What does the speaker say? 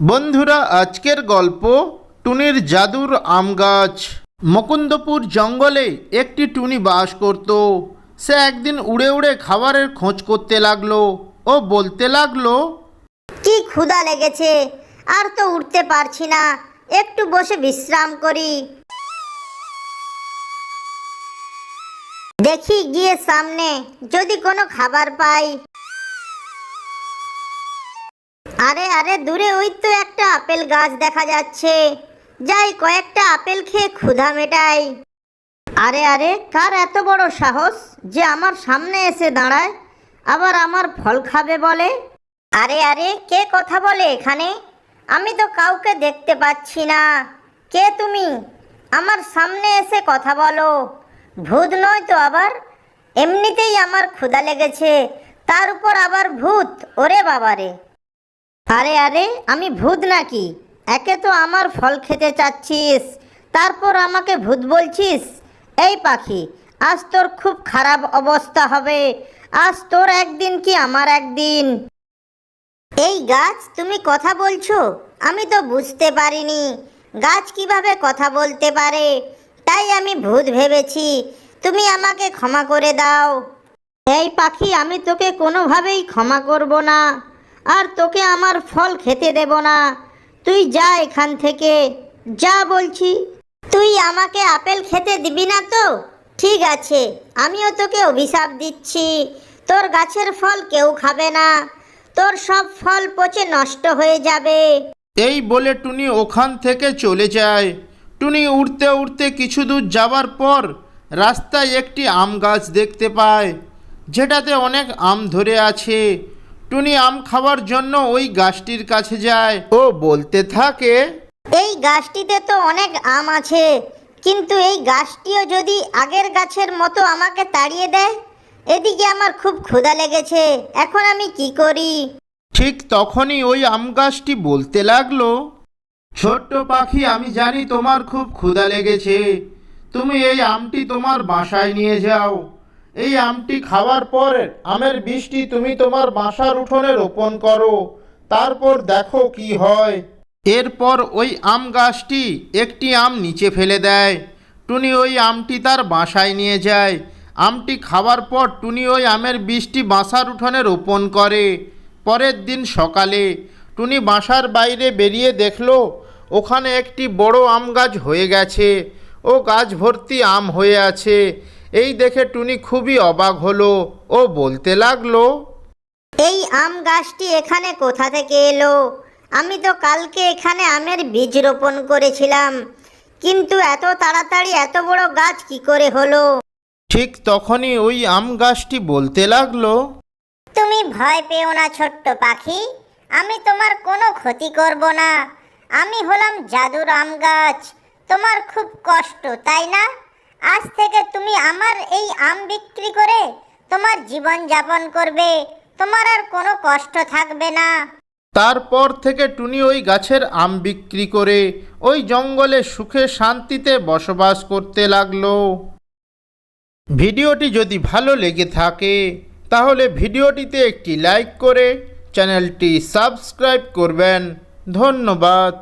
বন্ধুরা, আজকের গল্প টুনির জাদুর আম গাছ। মুকুন্দপুর জঙ্গলে একটি টুনি বাস করত। সে একদিন উড়ে উড়ে খাবারের খোঁজ করতে লাগল ও বলতে লাগল, কি ক্ষুধা লেগেছে, আর তো উঠতে পারছি না, একটু বসে বিশ্রাম করি। দেখি গিয়ে সামনে যদি কোনো খাবার পাই। আরে আরে, দূরে ওই তো একটা আপেল গাছ দেখা যাচ্ছে। যাই, কয়েকটা আপেল খেয়ে ক্ষুধা মেটাই। আরে আরে, কার এত বড় সাহস যে আমার সামনে এসে দাঁড়ায়, আবার আমার ফল খাবে বলে? আরে আরে, কে কথা বলে এখানে? আমি তো কাউকে দেখতে পাচ্ছি না। কে তুমি? আমার সামনে এসে কথা বলো। ভূত নয় তো আবার? এমনিতেই আমার ক্ষুধা লেগেছে। তার উপর আবার ভূত, ওরে বাবারে। আরে আরে, আমি ভূত নাকি? একে তো আমার ফল খেতে চাচ্ছিস, তারপর আমাকে ভূত বলছিস? এই পাখি, আজ তোর খুব খারাপ অবস্থা হবে, আজ তোর একদিন কি আমার একদিন? এই গাছ, তুমি কথা বলছো? আমি তো বুঝতে পারিনি। গাছ কীভাবে কথা বলতে পারে? তাই আমি ভূত ভেবেছি। তুমি আমাকে ক্ষমা করে দাও। এই পাখি, আমি তোকে কোনোভাবেই ক্ষমা করব না। আর তোকে আমার ফল খেতে দেব না। তুই যা এখান থেকে, যা বলছি। তুই আমাকে আপেল খেতে দিবি না তো? ঠিক আছে, আমিও তোকে অভিশাপ দিচ্ছি। তোর গাছের ফল কেউ খাবে না। তোর সব ফল পচে নষ্ট হয়ে যাবে। এই বলে টুনি ওখান থেকে চলে যায়। টুনি উড়তে উড়তে কিছু দূর যাবার পর রাস্তায় একটি আম গাছ দেখতে পায়, যেটাতে অনেক আম ধরে আছে। টুনি আম খাওয়ার জন্য ওই গাছটির কাছে যায়। ও বলতে থাকে এই গাছটিতে তো অনেক আম আছে কিন্তু এই গাছটিও যদি আগের গাছের মতো আমাকে তাড়িয়ে দেয় এদিকে আমার খুব ক্ষুধা লেগেছে এখন আমি কি করি? ঠিক তখনই ওই আম গাছটি বলতে লাগল ছোট্ট পাখি আমি জানি তোমার খুব ক্ষুধা লেগেছে তুমি এই আমটি তোমার বাসায় নিয়ে যাও। এই আমটি খাওয়ার পর আমের বীজটি তুমি তোমার বাসার উঠোনে রোপণ করো। তারপর দেখো কি হয়। এরপর ওই আম গাছটি একটি আম নিচে ফেলে দেয়। টুনি ওই আমটি তার বাসায় নিয়ে যায়। আমটি খাওয়ার পর টুনি ওই আমের বীজটি বাসার উঠোনে রোপণ করে। পরের দিন সকালে টুনি বাসার বাইরে বেরিয়ে দেখল, ওখানে একটি বড় আম গাছ হয়ে গেছে। ও গাছ ভর্তি আম হয়ে আছে। এই দেখে টুনি খুবই অবাক হলো ও বলতে লাগল এই আম গাছটি এখানে কোথা থেকে এলো? আমি তো কালকে এখানে আমের বীজ রোপণ করেছিলাম কিন্তু এত তাড়াতাড়ি এত বড় গাছ কি করে হলো? ঠিক তখনই ওই আম গাছটি বলতে লাগল তুমি ভয় পেও না ছোট্ট পাখি আমি তোমার কোনো ক্ষতি করব না। আমি হলাম জাদুর আম গাছ তোমার খুব কষ্ট তাই না? আজ থেকে তুমি আমার এই আম বিক্রি করে তোমার জীবন যাপন করবে। তোমার আর কোনো কষ্ট থাকবে না। তারপর থেকে টুনি ওই গাছের আম বিক্রি করে ওই জঙ্গলে সুখে শান্তিতে বসবাস করতে লাগল। ভিডিওটি যদি ভালো লেগে থাকে, তাহলে ভিডিওটিতে একটি লাইক করে চ্যানেলটি সাবস্ক্রাইব করবেন। ধন্যবাদ।